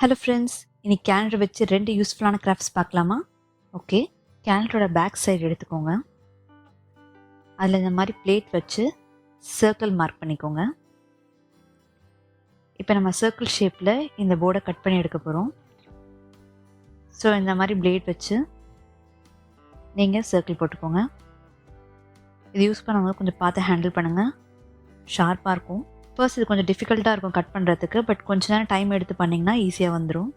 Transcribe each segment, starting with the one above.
Hello friends இன்னைக்கு calendar வச்சு ரெண்டு யூஸ்ஃபுல்லான கிராஃப்ட்ஸ் பார்க்கலாமா? ஓகே கேலண்டரோட பேக் சைடு எடுத்துக்கோங்க. அதில் இந்த மாதிரி பிளேட் வச்சு சர்க்கிள் மார்க் பண்ணிக்கோங்க. இப்போ நம்ம சர்க்கிள் ஷேப்பில் இந்த போர்டை கட் பண்ணி எடுக்க போகிறோம் ஸோ இந்த மாதிரி பிளேட் வச்சு நீங்கள் சர்க்கிள் போட்டுக்கோங்க. இது யூஸ் பண்ணவங்க கொஞ்சம் பார்த்து ஹேண்டில் பண்ணுங்கள் ஷார்ப்பாக இருக்கும். ஃபர்ஸ்ட் இது கொஞ்சம் டிஃபிகல்ட்டாக இருக்கும் கட் பண்ணுறதுக்கு பட் கொஞ்ச நேரம் டைம் எடுத்து பண்ணிங்கன்னா ஈஸியாக வந்துடும்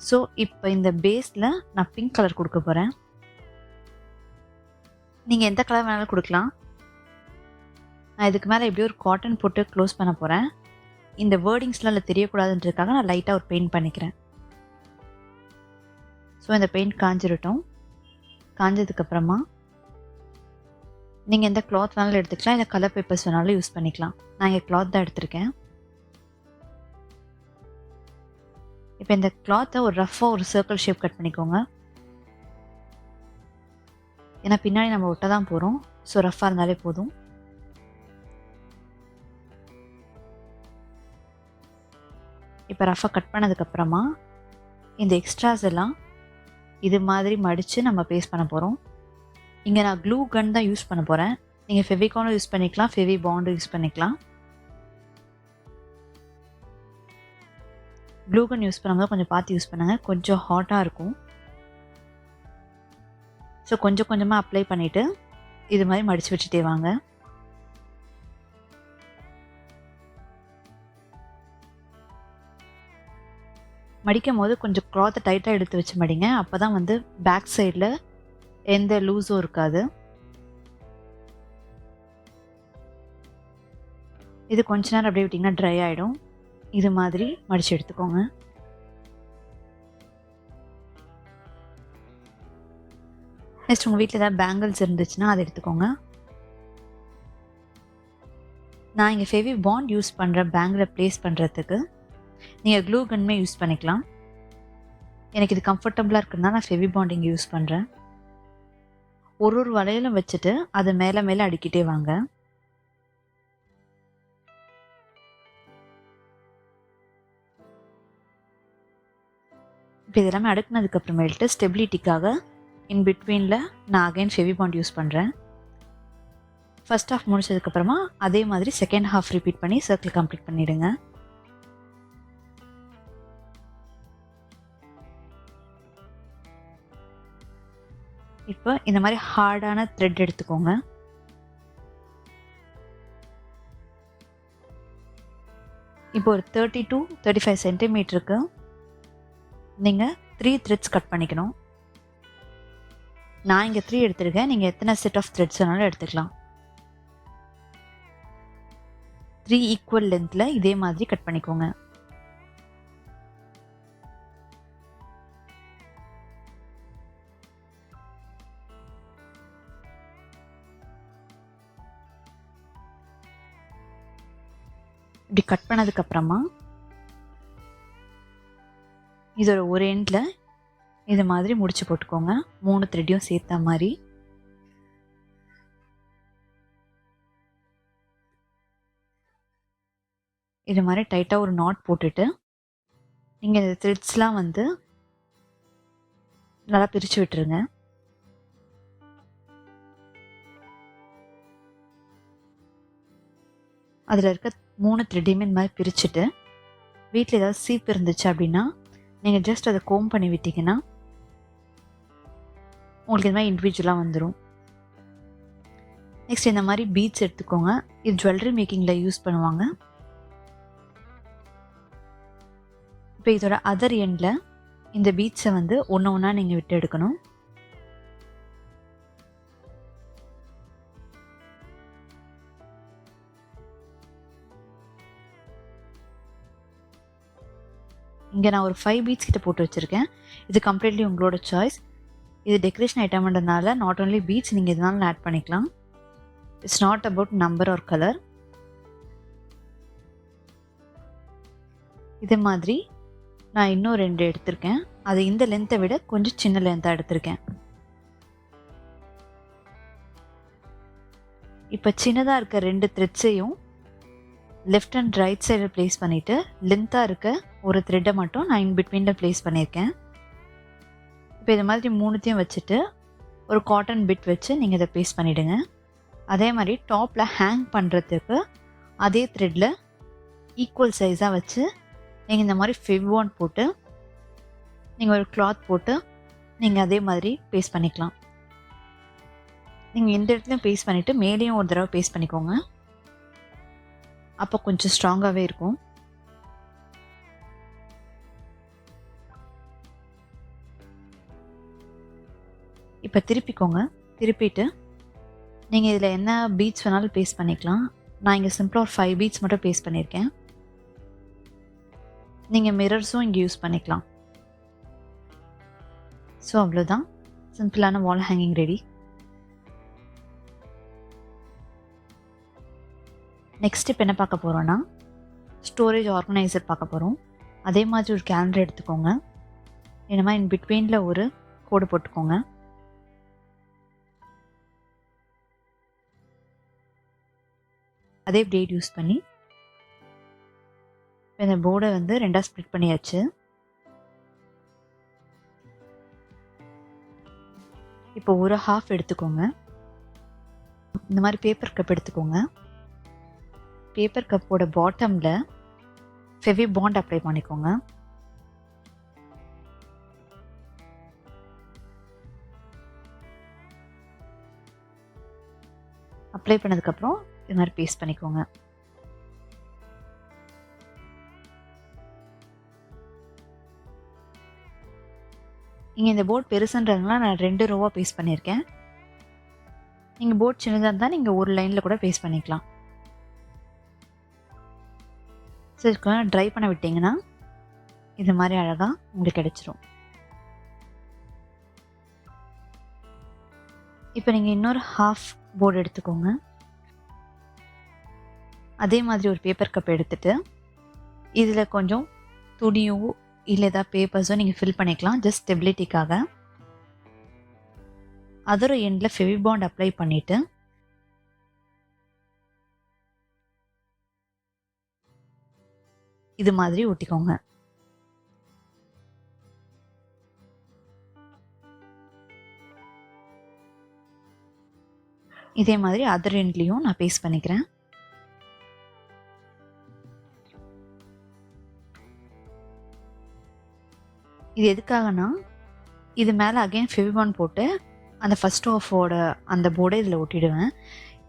ஸோ இப்போ இந்த பேஸில் நான் பிங்க் கலர் கொடுக்க போகிறேன் நீங்கள் எந்த கலர் வேணாலும் கொடுக்கலாம். நான் இதுக்கு மேலே எப்படியும் ஒரு காட்டன் போட்டு க்ளோஸ் பண்ண போகிறேன் இந்த வேர்டிங்ஸ்லாம் அதில் தெரியக்கூடாதுன்றதுக்காக நான் லைட்டாக ஒரு பெயிண்ட் பண்ணிக்கிறேன். ஸோ இந்த பெயிண்ட் காஞ்சிடட்டும் காஞ்சதுக்கப்புறமா நீங்கள் எந்த கிளாத் வேணாலும் எடுத்துக்கலாம். இல்லை கலர் பேப்பர்ஸ் வேணாலும் யூஸ் பண்ணிக்கலாம். நான் இங்கே கிளாத் தான் எடுத்திருக்கேன். இப்போ இந்த கிளாத்தை ஒரு ரஃபாக ஒரு சர்க்கிள் ஷேப் கட் பண்ணிக்கோங்க. ஏன்னா பின்னாடி நம்ம ஒட்ட தான் போகிறோம் ஸோ ரஃப்பாக இருந்தாலே போதும். இப்போ ரஃபாக கட் பண்ணதுக்கப்புறமா இந்த எக்ஸ்ட்ராஸ் எல்லாம் இது மாதிரி மடித்து நம்ம பேஸ்ட் பண்ண போகிறோம் இங்கே நான் க்ளூ கன் தான் யூஸ் பண்ண போகிறேன் நீங்கள் ஃபெவிகானும் யூஸ் பண்ணிக்கலாம். ஃபெவி பாண்டும் யூஸ் பண்ணிக்கலாம். க்ளூ கன் யூஸ் பண்ணும்போது கொஞ்சம் பார்த்து யூஸ் பண்ணுங்கள் கொஞ்சம் ஹாட்டாக இருக்கும். ஸோ கொஞ்சம் கொஞ்சமாக அப்ளை பண்ணிவிட்டு இது மாதிரி மடித்து வச்சுட்டே வாங்க. மடிக்கும் போது கொஞ்சம் க்ளாத்தை டைட்டாக எடுத்து வச்சு மடிங்க. அப்போ தான் வந்து பேக் சைடில் எந்த லூஸும் இருக்காது. இது கொஞ்ச நேரம் அப்படியே விட்டிங்கன்னா ட்ரை ஆகிடும் இது மாதிரி மடித்து எடுத்துக்கோங்க. நெக்ஸ்ட் உங்கள் வீட்டில் ஏதாவது பேங்கிள்ஸ் இருந்துச்சுன்னா அதை எடுத்துக்கோங்க. நான் இங்கே ஃபெவி பாண்ட் யூஸ் பண்ணுற பேங்கில் ப்ளேஸ் பண்ணுறதுக்கு நீங்கள் க்ளூ கன்மே யூஸ் பண்ணிக்கலாம். எனக்கு இது கம்ஃபர்டபுளாக இருக்குன்னா நான் ஃபெவி பாண்ட் இங்கே யூஸ் பண்ணுறேன் ஒரு ஒரு வளையலும் வச்சுட்டு அதை மேலே மேலே அடிக்கிட்டே வாங்க. இப்போ இதெல்லாமே அடுக்கினதுக்கு அப்புறமேல்ட்டு ஸ்டெபிலிட்டிக்காக இன் பிட்வீனில் நான் அகைன் ஃபெவி பாண்ட் யூஸ் பண்ணுறேன் ஃபர்ஸ்ட் ஹாஃப் முடிச்சதுக்கப்புறமா அதே மாதிரி செகண்ட் ஹாஃப் ரிப்பீட் பண்ணி சர்க்கிள் கம்ப்ளீட் பண்ணிவிடுங்க இப்போ இந்த மாதிரி ஹார்டான த்ரெட் எடுத்துக்கோங்க. இப்போ ஒரு தேர்ட்டி டு தேர்ட்டி ஃபைவ் சென்டிமீட்டருக்கு நீங்கள் த்ரீ த்ரெட்ஸ் கட் பண்ணிக்கணும். நான் இங்கே த்ரீ எடுத்திருக்கேன். நீங்கள் எத்தனை செட் ஆஃப் த்ரெட்ஸ் வேணாலும் எடுத்துக்கலாம். த்ரீ ஈக்குவல் லென்த்தில் இதே மாதிரி கட் பண்ணிக்கோங்க. இப்படி கட் பண்ணதுக்கப்புறமா இதோட ஒரு எண்டில் இது மாதிரி முடிச்சு போட்டுக்கோங்க. மூணு த்ரெட்டையும் சேர்த்த மாதிரி. இது மாதிரி டைட்டாக ஒரு நாட் போட்டுட்டு நீங்கள் இந்த த்ரெட்ஸ்லாம் வந்து நல்லா பிரித்து விட்டுருங்க. அதில் இருக்க மூணு த்ரெட்டையுமே இந்த மாதிரி பிரிச்சுட்டு வீட்டில் ஏதாவது சீப்பு இருந்துச்சு அப்படின்னா நீங்கள் ஜஸ்ட் அதை கோம் பண்ணி விட்டீங்கன்னா உங்களுக்கு இந்த மாதிரி இண்டிவிஜுவலாக வந்துடும் நெக்ஸ்ட் இந்த மாதிரி பீட்ஸ் எடுத்துக்கோங்க. இது ஜுவல்லரி மேக்கிங்கில் யூஸ் பண்ணுவாங்க. இப்போ இதோட அதர் எண்டில் இந்த பீட்ஸை வந்து ஒன்று ஒன்றா நீங்கள் விட்டு எடுக்கணும். இங்கே நான் ஒரு ஃபைவ் பீட்ஸ் கிட்ட போட்டு வச்சுருக்கேன். இது கம்ப்ளீட்லி உங்களோட சாய்ஸ் இது டெக்கரேஷன் ஐட்டம்ன்றதுனால நாட் ஓன்லி பீட்ஸ் நீங்கள் எதுனாலும் ஆட் பண்ணிக்கலாம். It's not about number or colour இதே மாதிரி நான் இன்னும் ரெண்டு எடுத்திருக்கேன். அது இந்த லென்த்தை விட கொஞ்சம் சின்ன லென்த்தாக எடுத்திருக்கேன். இப்போ சின்னதாக இருக்க ரெண்டு த்ரெட்ஸையும் லெஃப்ட் அண்ட் ரைட் சைடில் ப்ளேஸ் பண்ணிவிட்டு லென்த்தாக இருக்க ஒரு த்ரெட்டை மட்டும் நான் இன் பிட்வீனில் ப்ளேஸ் பண்ணியிருக்கேன். இப்போ இது மாதிரி மூணுத்தையும் வச்சுட்டு ஒரு காட்டன் பிட் வச்சு நீங்கள் இதை பேஸ்ட் பண்ணிவிடுங்க அதே மாதிரி டாப்பில் ஹேங் பண்ணுறதுக்கு அதே த்ரெட்டில் ஈக்குவல் சைஸாக வச்சு நீங்கள் இந்த மாதிரி ஃபெவ்வான் போட்டு நீங்கள் ஒரு கிளாத் போட்டு நீங்கள் அதே மாதிரி பேஸ்ட் பண்ணிக்கலாம். நீங்கள் எந்த இடத்துலையும் பேஸ்ட் பண்ணிவிட்டு மேலேயும் ஒரு தடவை பேஸ்ட் பண்ணிக்கோங்க. அப்போ கொஞ்சம் ஸ்ட்ராங்காகவே இருக்கும். இப்போ திருப்பிக்கோங்க. திருப்பிட்டு நீங்கள் இதில் என்ன பீட்ஸ் வேணாலும் பேஸ்ட் பண்ணிக்கலாம். நான் இங்கே சிம்பிளாக ஒரு ஃபைவ் பீட்ஸ் மட்டும் பேஸ்ட் பண்ணியிருக்கேன் நீங்கள் மிரர்ஸும் இங்கே யூஸ் பண்ணிக்கலாம். ஸோ அவ்வளோதான் சிம்பிளான வால் ஹேங்கிங் ரெடி நெக்ஸ்ட் இப்போ என்ன பார்க்க போகிறோன்னா ஸ்டோரேஜ் ஆர்கனைசர் பார்க்க போகிறோம் அதே மாதிரி ஒரு கேலண்டர் எடுத்துக்கோங்க. இந்த மாதிரி இன் பிட்வீனில் ஒரு கோடு போட்டுக்கோங்க. அதே பிளேட் யூஸ் பண்ணி இந்த போர்டை வந்து ரெண்டாக ஸ்ப்ளிட் பண்ணியாச்சு. இப்போ ஒரு ஹாஃப் எடுத்துக்கோங்க. இந்த மாதிரி பேப்பர் கப் எடுத்துக்கோங்க. பேப்பர் கப்போட பாட்டமில் ஃபெவி பாண்ட் அப்ளை பண்ணிக்கோங்க. அப்ளை பண்ணதுக்கப்புறம் இது மாதிரி பேஸ்ட் பண்ணிக்கோங்க. இங்கே இந்த போர்ட் பெருசுன்றதுனால நான் ரெண்டு ரோவாக பேஸ்ட் பண்ணியிருக்கேன். நீங்கள் போர்ட் சின்னதாக இருந்தால் நீங்கள் ஒரு லைனில் கூட பேஸ்ட் பண்ணிக்கலாம். சரி ட்ரை பண்ண விட்டிங்கன்னா இது மாதிரி அழகாக உங்களுக்கு கிடச்சிரும். இப்போ நீங்கள் இன்னொரு ஹாஃப் போர்டு எடுத்துக்கோங்க. அதே மாதிரி ஒரு பேப்பர் கப் எடுத்துகிட்டு இதில் கொஞ்சம் துணியோ இல்லை ஏதாவது பேப்பர்ஸோ நீங்கள் ஃபில் பண்ணிக்கலாம். ஜஸ்ட் ஸ்டெபிலிட்டிக்காக அதர் எண்டில் ஃபெவிபாண்ட் அப்ளை பண்ணிவிட்டு இது மாதிரி ஒட்டிக்கோங்க. இதே மாதிரி அதர் எண்ட்லேயும் நான் பேஸ்ட் பண்ணிக்கிறேன். இது எதுக்காகனா இது மேலே அகைன் ஃபெவிபான் போட்டு அந்த ஃபஸ்ட் ஆஃபோட அந்த போர்டை இதில் ஒட்டிடுவேன்.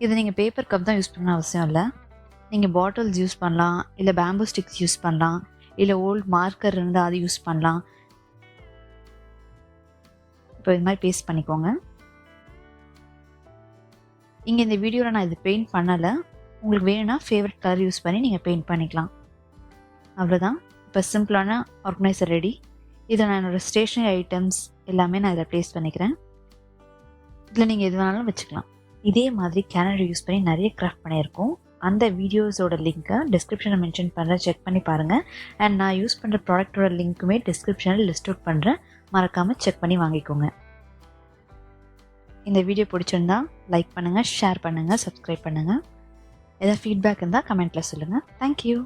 இது நீங்கள் பேப்பர் கப் தான் யூஸ் பண்ண அவசியம் இல்லை. நீங்கள் பாட்டில்ஸ் யூஸ் பண்ணலாம் இல்லை பேம்பூ ஸ்டிக்ஸ் யூஸ் பண்ணலாம் இல்லை ஓல்ட் மார்க்கர் இருந்தால் அது யூஸ் பண்ணலாம். இப்போ இது மாதிரி பேஸ்ட் பண்ணிக்கோங்க. இங்கே இந்த வீடியோவில் நான் இது பெயிண்ட் பண்ணலை. உங்களுக்கு வேணும்னா ஃபேவரட் கலர் யூஸ் பண்ணி நீங்கள் பெயிண்ட் பண்ணிக்கலாம். அவ்வளோதான் இப்போ சிம்பிளான ஆர்கனைசர் ரெடி இதை நான் என்னோடய ஸ்டேஷ்னரி ஐட்டம்ஸ் எல்லாமே நான் இதில் ப்ளேஸ் பண்ணிக்கிறேன். இதில் நீங்கள் எது வேணாலும் வச்சுக்கலாம். இதே மாதிரி கேலண்டர் யூஸ் பண்ணி நிறைய கிராஃப்ட் பண்ணியிருக்கோம். அந்த வீடியோஸோட லிங்க்கை டிஸ்கிரிப்ஷனில் மென்ஷன் பண்ணுறேன் செக் பண்ணி பாருங்கள் அண்ட் நான் யூஸ் பண்ணுற ப்ராடக்ட்டோட லிங்க்குமே டிஸ்கிரிப்ஷனில் லிஸ்ட் அவுட் பண்ணுறேன் மறக்காமல் செக் பண்ணி வாங்கிக்கோங்க. இந்த வீடியோ பிடிச்சிருந்தா லைக் பண்ணுங்கள் ஷேர் பண்ணுங்கள் சப்ஸ்கிரைப் பண்ணுங்கள் ஏதாவது ஃபீட்பேக் இருந்தால் கமெண்ட்டில் சொல்லுங்கள் தேங்க்யூ